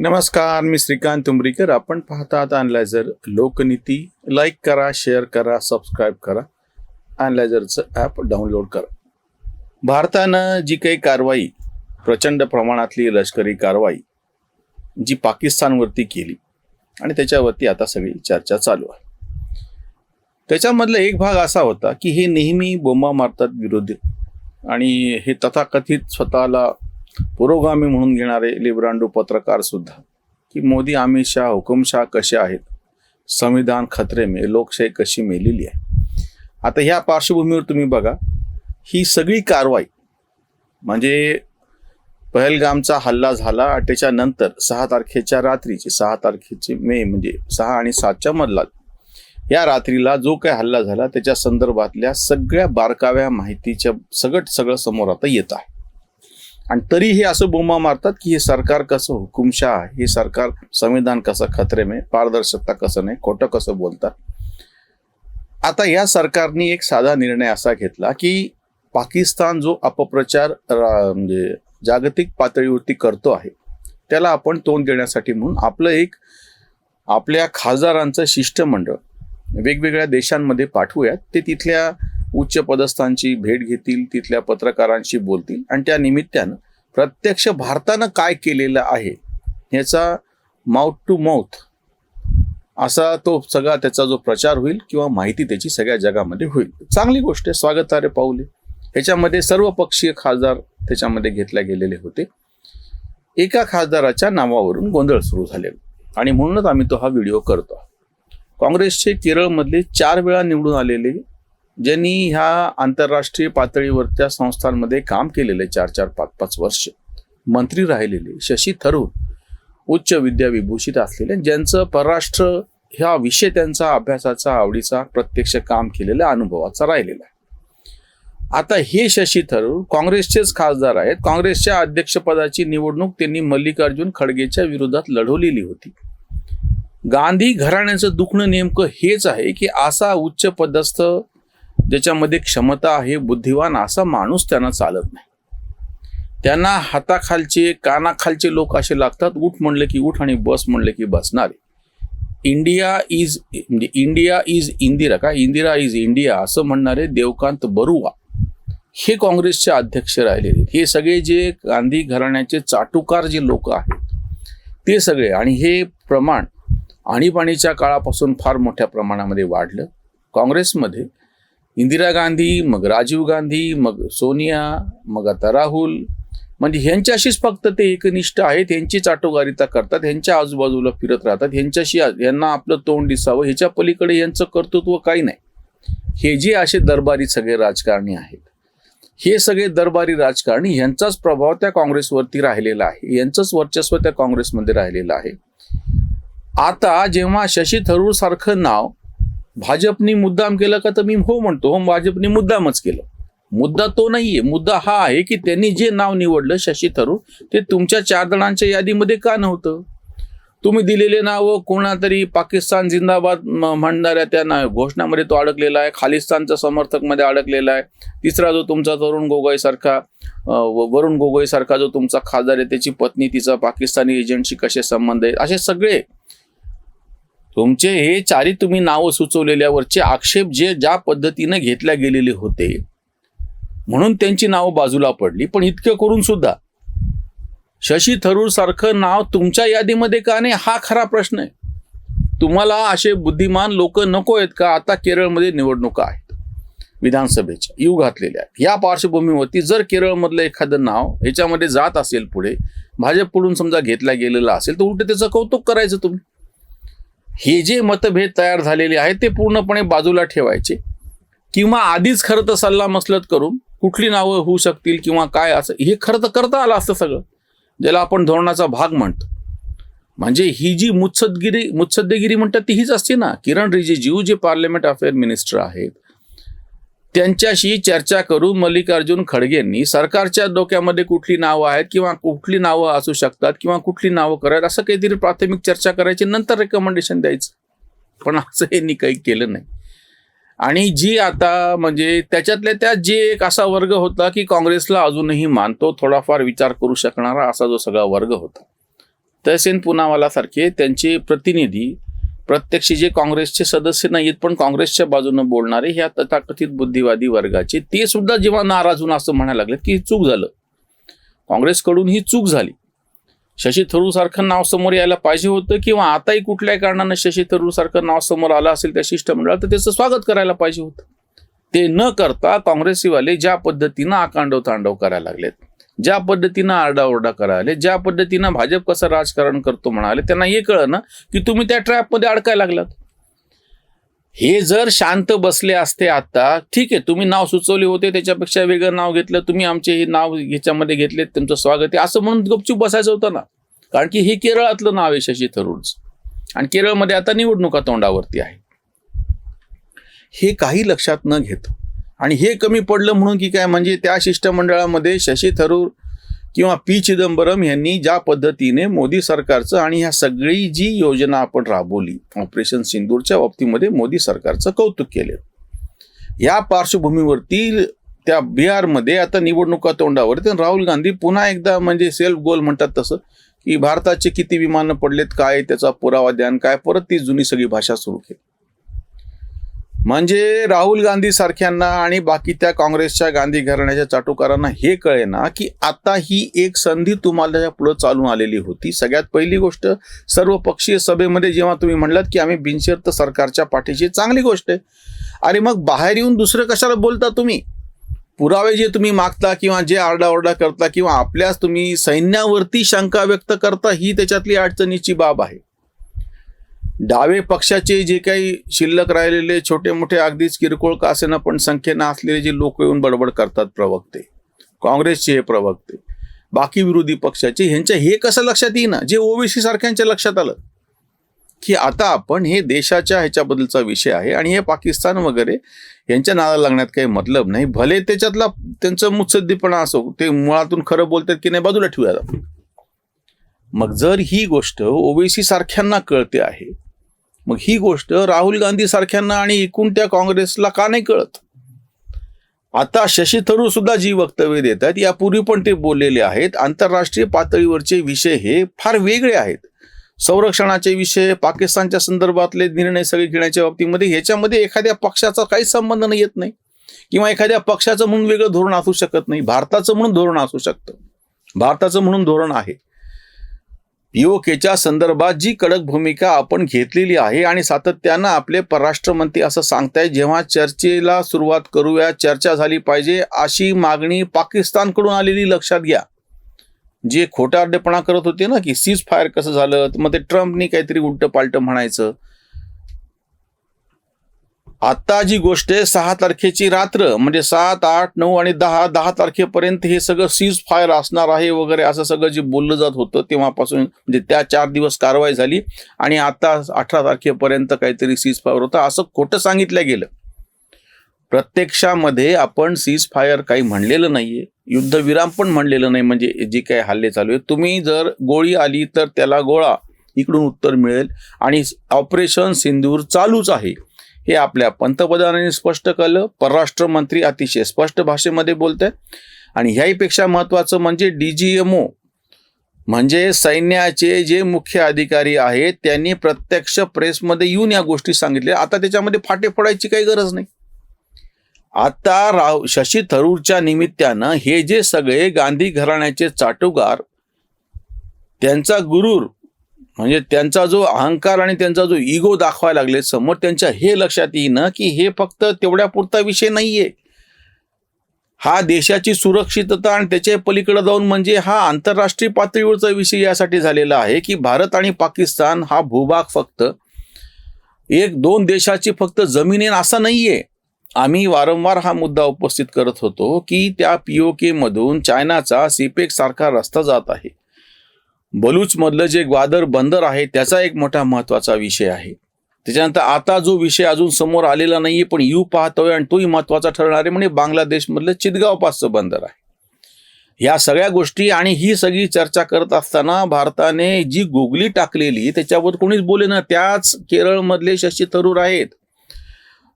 नमस्कार मी श्रीकांत तुंबरीकर आपण पाहतात अनलायझर लोकनीती. लाईक करा शेअर करा सबस्क्राईब करा. अनलायझरचं ॲप डाउनलोड करा. भारतानं जी काही कारवाई प्रचंड प्रमाणातली लष्करी कारवाई जी पाकिस्तानवरती केली आणि त्याच्यावरती आता सगळी चर्चा चालू आहे. त्याच्यामधला एक भाग असा होता की हे नेहमी बोंबा मारतात विरोधी आणि हे तथाकथित स्वतःला पुरोगामी म्हणून घेणारे लिब्रांडो पत्रकार सुद्धा की मोदी अमित शाह हुकुमशाह कसे आहेत? संविधान खतरे मे लोकशाही कशी मेलेली आहे? आता ह्या पार्श्वभूमीवर तुम्ही बघा ही सगळी कारवाई म्हणजे पहलगामचा हल्ला झाला त्याच्यानंतर सहा तारखेच्या रात्रीची सहा तारखेचे मे म्हणजे सहा आणि सातच्या मधला या रात्रीला जो काय हल्ला झाला त्याच्या संदर्भातल्या सगळ्या बारकाव्या माहितीच्या सगट सगळं समोर आता येत आहे. आणि तरी हे असं बोमा मारतात की हे सरकार कसं हुकुमशाह हे सरकार संविधान कसं खतरे में पारदर्शकता कसं नाही खोटं कसं बोलतात? आता या सरकारने एक साधा निर्णय असा घेतला की पाकिस्तान जो अपप्रचार म्हणजे जागतिक पातळीवरती करतो आहे त्याला आपण तोंड देण्यासाठी म्हणून आपलं एक आपल्या खासदारांचं शिष्टमंडळ वेगवेगळ्या देशांमध्ये पाठवूयात ते तिथल्या उच्च पदस्थांची भेट घेतील तिथल्या पत्रकारांशी बोलतील. आणि त्या निमित्तानं प्रत्यक्ष भारतानं काय केलेलं आहे ह्याचा माउथ टू माउथ असा तो सगळा त्याचा जो प्रचार होईल किंवा माहिती त्याची सगळ्या जगामध्ये होईल. चांगली गोष्ट आहे. स्वागतार्ह पाऊले. ह्याच्यामध्ये सर्व पक्षीय खासदार त्याच्यामध्ये घेतले गेलेले होते. एका खासदाराच्या नावावरून गोंधळ सुरू झालेला आणि म्हणूनच आम्ही तो हा व्हिडिओ करतो. काँग्रेसचे केरळमधले चार वेळा निवडून आलेले ज्यांनी ह्या आंतरराष्ट्रीय पातळीवरच्या संस्थांमध्ये काम केलेले चार चार पाच पाच वर्ष. मंत्री राहिलेले शशी थरूर उच्च विद्या विभूषित असलेले ज्यांचं परराष्ट्र ह्या विषय त्यांचा अभ्यासाचा आवडीचा प्रत्यक्ष काम केलेल्या अनुभवाचा राहिलेला आहे. आता हे शशी थरूर काँग्रेसचेच खासदार आहेत. काँग्रेसच्या अध्यक्षपदाची निवडणूक त्यांनी मल्लिकार्जुन खडगेच्या विरोधात लढवलेली होती. गांधी घराण्याचं दुखणं नेमकं हेच आहे की असा उच्च पदस्थ ज्याच्यामध्ये क्षमता आहे बुद्धिवान असा माणूस त्यांना चालत नाही. त्यांना हाताखालचे कानाखालचे लोक असे लागतात उठ म्हणले की उठ आणि बस म्हणले की बसणारे इंडिया इज म्हणजे इंडिया इज इंदिरा का? इंदिरा इज इंडिया असं म्हणणारे देवकांत बरुआ हे काँग्रेसचे अध्यक्ष राहिलेले हे सगळे जे गांधी घराण्याचे चाटुकार जे लोक आहेत ते सगळे. आणि हे प्रमाण आणीबाणीच्या काळापासून फार मोठ्या प्रमाणामध्ये वाढलं. काँग्रेसमध्ये इंदिरा गांधी मग राजीव गांधी मग सोनिया मग आता राहुल. म्हणजे ह्यांच्याशीच फक्त ते एकनिष्ठ आहेत ह्यांचीच आटोगारिता करतात ह्यांच्या आजूबाजूला फिरत राहतात ह्यांच्याशी यांना आपलं तोंड दिसावं ह्याच्या पलीकडे यांचं कर्तृत्व काही नाही. हे जे असे दरबारी सगळे राजकारणी आहेत हे सगळे दरबारी राजकारणी यांचाच प्रभाव त्या काँग्रेसवरती राहिलेला आहे यांचंच वर्चस्व त्या काँग्रेसमध्ये राहिलेलं आहे. आता जेव्हा शशी थरूर सारखं नाव भाजपनी मुद्दाम केलं का तर मी हो म्हणतो. हो भाजपने मुद्दामच केलं. मुद्दा तो नाहीये. मुद्दा हा आहे की त्यांनी जे नाव निवडलं शशी थरूर ते तुमच्या चार जणांच्या यादीमध्ये का नव्हतं? तुम्ही दिलेले नाव कोणातरी पाकिस्तान जिंदाबाद म- म्हणणाऱ्या त्या ना घोषणामध्ये तो अडकलेला आहे. खालिस्तानच्या समर्थकमध्ये अडकलेला आहे. तिसरा जो तुमचा तरुण गोगोईसारखा वरुण गोगोईसारखा जो तुमचा खासदार आहे त्याची पत्नी तिचा पाकिस्तानी एजंटशी कसे संबंध आहेत असे सगळे तुमचे हे चारी तुम्ही नावं सुचवलेल्यावरचे आक्षेप जे ज्या पद्धतीनं घेतल्या गेलेले होते म्हणून त्यांची नावं बाजूला पडली. पण इतकं करून सुद्धा शशी थरूर सारखं नाव तुमच्या यादीमध्ये का नाही? हा खरा प्रश्न आहे. तुम्हाला असे बुद्धिमान लोक नको आहेत का? आता केरळमध्ये निवडणुका आहेत विधानसभेच्या येऊ घातलेल्या आहेत. या पार्श्वभूमीवरती जर केरळमधलं एखादं नाव ह्याच्यामध्ये जात असेल पुढे भाजपकडून समजा घेतला गेलेला असेल तर उलट त्याचं कौतुक करायचं तुम्ही. हे जे मतभेद तयार झालेले आहेत ते पूर्णपणे बाजूला ठेवायचे. किंवा आधीच खरं तर सल्ला मसलत करून कुठली नावं होऊ शकतील किंवा काय असं हे खरं तर करता आलं असतं सगळं ज्याला आपण धोरणाचा भाग म्हणतो. म्हणजे ही जी मुत्सदगिरी मुत्सद्देगिरी म्हणतात ती हीच असते ना. किरण रिजिजू जे पार्लमेंट अफेअर मिनिस्टर आहेत त्यांच्याशी चर्चा करून मल्लिकार्जुन खडगेंनी सरकारच्या डोक्यामध्ये कुठली नावं आहेत किंवा कुठली नावं असू शकतात किंवा कुठली नावं करायला असं काहीतरी प्राथमिक चर्चा करायची नंतर रेकमेंडेशन द्यायचं. पण असं यांनी काही केलं नाही. आणि जी आता म्हणजे त्याच्यातल्या त्यात जे एक असा वर्ग होता की काँग्रेसला अजूनही मानतो थोडाफार विचार करू शकणारा असा जो सगळा वर्ग होता. तहसीन पुनावाला सारखे त्यांचे प्रतिनिधी प्रत्यक्ष जे काँग्रेसचे सदस्य नाहीत पण काँग्रेसच्या बाजूनं बोलणारे ह्या तथाकथित बुद्धिवादी वर्गाचे ते सुद्धा जेव्हा नाराज होऊन असं म्हणायला लागले की ही चूक झालं. काँग्रेसकडून ही चूक झाली. शशी थरूर सारखं नाव समोर यायला पाहिजे होतं किंवा आताही कुठल्याही कारणानं शशी थरूर सारखं नाव समोर आलं असेल त्या शिष्टमंडळात तर त्याचं स्वागत करायला पाहिजे होतं. ते न करता काँग्रेसीवाले ज्या पद्धतीनं आकांडव तांडव करायला लागलेत ज्या पद्धतीनं आरडाओरडा करायला ज्या पद्धतीनं भाजप कसं राजकारण करतो म्हणाले त्यांना हे कळलं ना की तुम्ही त्या ट्रॅपमध्ये अडकायला लागलात. हे जर शांत बसले असते आता ठीक आहे तुम्ही नाव सुचवले होते त्याच्यापेक्षा वेगळं नाव घेतलं तुम्ही आमचे हे नाव ह्याच्यामध्ये घेतले तुमचं स्वागत आहे असं म्हणून गपचूप बसायचं होतं ना. कारण की हे केरळातलं नाव आहे शशी थरूरचं. आणि केरळमध्ये आता निवडणुका तोंडावरती आहे हे काही लक्षात न घेत. आणि हे कमी पडलं म्हणून की काय? म्हणजे त्या शिष्टमंडळामध्ये शशी थरूर किंवा पी चिदंबरम यांनी ज्या पद्धतीने मोदी सरकारचं आणि ह्या सगळी जी योजना आपण राबवली ऑपरेशन सिंदूरच्या बाबतीमध्ये मोदी सरकारचं कौतुक केलं. या पार्श्वभूमीवरती त्या बिहारमध्ये आता निवडणुका तोंडावरती आणि राहुल गांधी पुन्हा एकदा म्हणजे सेल्फ गोल म्हणतात तसं की भारताचे किती विमानं पडलेत काय त्याचा पुरावा द्यान काय परत ती जुनी सगळी भाषा सुरू केली. म्हणजे राहुल गांधी सारख्यांना आणि बाकी त्या काँग्रेसच्या गांधी घराण्याच्या चाटुकारांना हे कळे ना की आता ही एक संधी तुम्हाला पुढे चालून आलेली होती. सगळ्यात पहिली गोष्ट सर्व पक्षीय सभेमध्ये जेव्हा तुम्ही म्हणलात की आम्ही बिनशर्त सरकारच्या पाठीशी चांगली गोष्ट आहे. अरे मग बाहेर येऊन दुसरं कशाला बोलता तुम्ही? पुरावे जे तुम्ही मागता किंवा जे आरडाओरडा करता किंवा आपल्याच तुम्ही सैन्यावरती शंका व्यक्त करता ही त्याच्यातली अडचणीची बाब आहे. डावे पक्षाचे जे काही शिल्लक राहिलेले छोटे मोठे अगदीच किरकोळ का असेना पण संख्येनं असलेले जे लोक येऊन बडबड करतात प्रवक्ते काँग्रेसचे हे प्रवक्ते बाकी विरोधी पक्षाचे ह्यांच्या हे कसं लक्षात येईना? जे ओबीसी सारख्यांच्या लक्षात आलं. की आता आपण हे देशाच्या ह्याच्याबद्दलचा विषय आहे आणि हे पाकिस्तान वगैरे यांच्या नादाला लागण्यात काही मतलब नाही. भले त्याच्यातला त्यांचं मुत्सद्दीपणा असो ते मुळातून खरं बोलतात की नाही बाजूला ठेवूया मग जर ही गोष्ट ओबीसी सारख्यांना कळते आहे मग ही गोष्ट राहुल गांधी सारख्यांना आणि एकूण त्या काँग्रेसला का नाही कळत? आता शशी थरूर सुद्धा जी वक्तव्य देतात यापूर्वी पण ते बोललेले आहेत. आंतरराष्ट्रीय पातळीवरचे विषय हे फार वेगळे आहेत. संरक्षणाचे विषय पाकिस्तानच्या संदर्भातले निर्णय सगळे घेण्याच्या बाबतीमध्ये ह्याच्यामध्ये एखाद्या पक्षाचा काहीच संबंध नाही येत नाही. किंवा एखाद्या पक्षाचं म्हणून वेगळं धोरण असू शकत नाही. भारताचं म्हणून धोरण असू शकतं. भारताचं म्हणून धोरण आहे. पीओकेच्या संदर्भात जी कडक भूमिका आपण घेतलेली आहे आणि सातत्यानं आपले परराष्ट्र मंत्री असं सांगताय जेव्हा चर्चेला सुरुवात करूया चर्चा झाली पाहिजे अशी मागणी पाकिस्तानकडून आलेली लक्षात घ्या. जे खोटारडेपणा करत होते ना की सीज फायर कसं झालं मग ते ट्रम्पनी काहीतरी उलट पालट म्हणायचं. आता जी गोष्ट आहे सहा तारखेची रात्र म्हणजे सात आठ नऊ आणि दहा दहा तारखेपर्यंत हे सगळं सीज फायर असणार आहे वगैरे असं सगळं जे बोललं जात होतं तेव्हापासून म्हणजे त्या चार दिवस कारवाई झाली आणि आता अठरा तारखेपर्यंत काहीतरी सीज फायर होतं असं खोटं सांगितलं गेलं. प्रत्यक्षामध्ये आपण सीज फायर काही म्हणलेलं नाहीये युद्धविराम पण म्हणलेलं नाही म्हणजे जे काही हल्ले चालू आहे तुम्ही जर गोळी आली तर त्याला गोळा इकडून उत्तर मिळेल आणि ऑपरेशन सिंदूर चालूच आहे. हे आपल्या पंतप्रधानांनी स्पष्ट केलं परराष्ट्र मंत्री अतिशय स्पष्ट भाषेमध्ये बोलत आहेत आणि ह्याहीपेक्षा महत्त्वाचं म्हणजे डी जी एम ओ म्हणजे सैन्याचे जे मुख्य अधिकारी आहेत त्यांनी प्रत्यक्ष प्रेसमध्ये येऊन या गोष्टी सांगितल्या. आता त्याच्यामध्ये फाटे फोडायची काही गरज नाही. आता राव शशी थरूरच्या निमित्तानं हे जे सगळे गांधी घराण्याचे चाटुगार त्यांचा गुरुर म्हणजे त्यांचा जो अहंकार आणि त्यांचा जो इगो दाखवायला लागले समोर त्यांच्या हे लक्षात येईन की हे फक्त तेवढ्या पुरता विषय नाहीये. हा देशाची सुरक्षितता आणि त्याच्या पलीकडे जाऊन म्हणजे हा आंतरराष्ट्रीय पातळीवरचा विषय यासाठी झालेला आहे की भारत आणि पाकिस्तान हा भूभाग फक्त एक दोन देशाची फक्त जमीन आहे असा नाहीये. आम्ही वारंवार हा मुद्दा उपस्थित करत होतो की त्या पीओके मधून चायनाचा सीपेक सारखा रस्ता जात आहे. बलूचमधलं जे ग्वादर बंदर आहे त्याचा एक मोठा महत्त्वाचा विषय आहे. त्याच्यानंतर आता जो विषय अजून समोर आलेला नाहीये पण यू पाहतोय आणि तोही महत्त्वाचा ठरणार आहे म्हणजे बांगलादेशमधलं चितगाव पासचं बंदर आहे. या सगळ्या गोष्टी आणि ही सगळी चर्चा करत असताना भारताने जी गुगली टाकलेली त्याच्यावर कोणीच बोले ना त्याच केरळमधले शशी थरूर आहेत.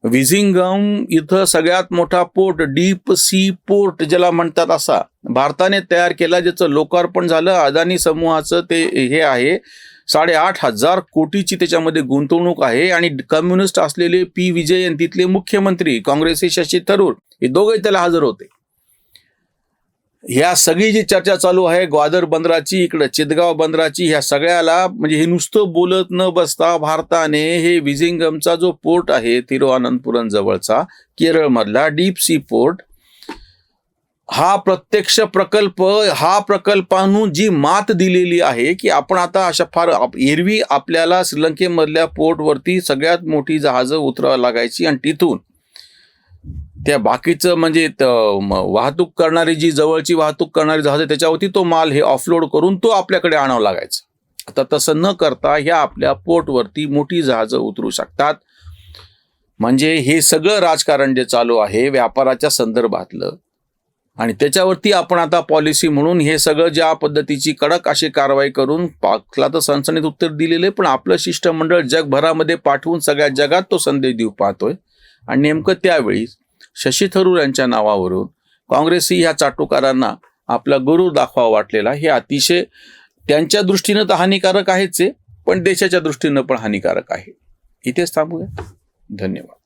विझिंगम इथं सगळ्यात मोठा पोर्ट डीप सी पोर्ट ज्याला म्हणतात असा. भारताने तयार केला ज्याचं लोकार्पण झालं अदानी समूहाचं ते हे आहे. साडेआठ हजार कोटीची त्याच्यामध्ये गुंतवणूक आहे आणि कम्युनिस्ट असलेले पी विजयन तिथले मुख्यमंत्री काँग्रेसचे शशी थरूर हे दोघे त्याला हजर होते. ह्या सगळी जी चर्चा चालू आहे ग्वादर बंदराची इकडं चितगाव बंदराची ह्या सगळ्याला म्हणजे हे नुसतं बोलत न बसता भारताने हे विझिंगमचा जो पोर्ट आहे तिरुअनंतपुरम जवळचा केरळमधला डीप सी पोर्ट हा प्रत्यक्ष प्रकल्प हा प्रकल्पानं जी मात दिलेली आहे की आपण आता अशा फार एरवी आपल्याला श्रीलंकेमधल्या पोर्टवरती सगळ्यात मोठी जहाजं उतरावं लागायची आणि तिथून त्या बाकीचं म्हणजे वाहतूक करणारी जी जवळची वाहतूक करणारी जहाज त्याच्यावरती तो माल हे ऑफलोड करून तो आपल्याकडे आणावा लागायचा. आता तसं न करता ह्या आपल्या पोर्टवरती मोठी जहाजं उतरू शकतात. म्हणजे हे सगळं राजकारण जे चालू आहे व्यापाराच्या संदर्भातलं आणि त्याच्यावरती आपण आता पॉलिसी म्हणून हे सगळं ज्या पद्धतीची कडक अशी कारवाई करून पाकला तर सणसणीत उत्तर दिलेलं आहे पण आपलं शिष्टमंडळ जगभरामध्ये पाठवून सगळ्या जगात तो संदेश देऊ पाहतोय. आणि नेमकं त्यावेळी शशी थरूर यांच्या नावावरून काँग्रेसही ह्या चाटुकारांना आपला गुरु दाखवा वाटलेला हे अतिशय त्यांच्या दृष्टीनं तर हानिकारक आहेच आहे पण देशाच्या दृष्टीनं पण हानिकारक आहे. इथेच थांबूया. धन्यवाद.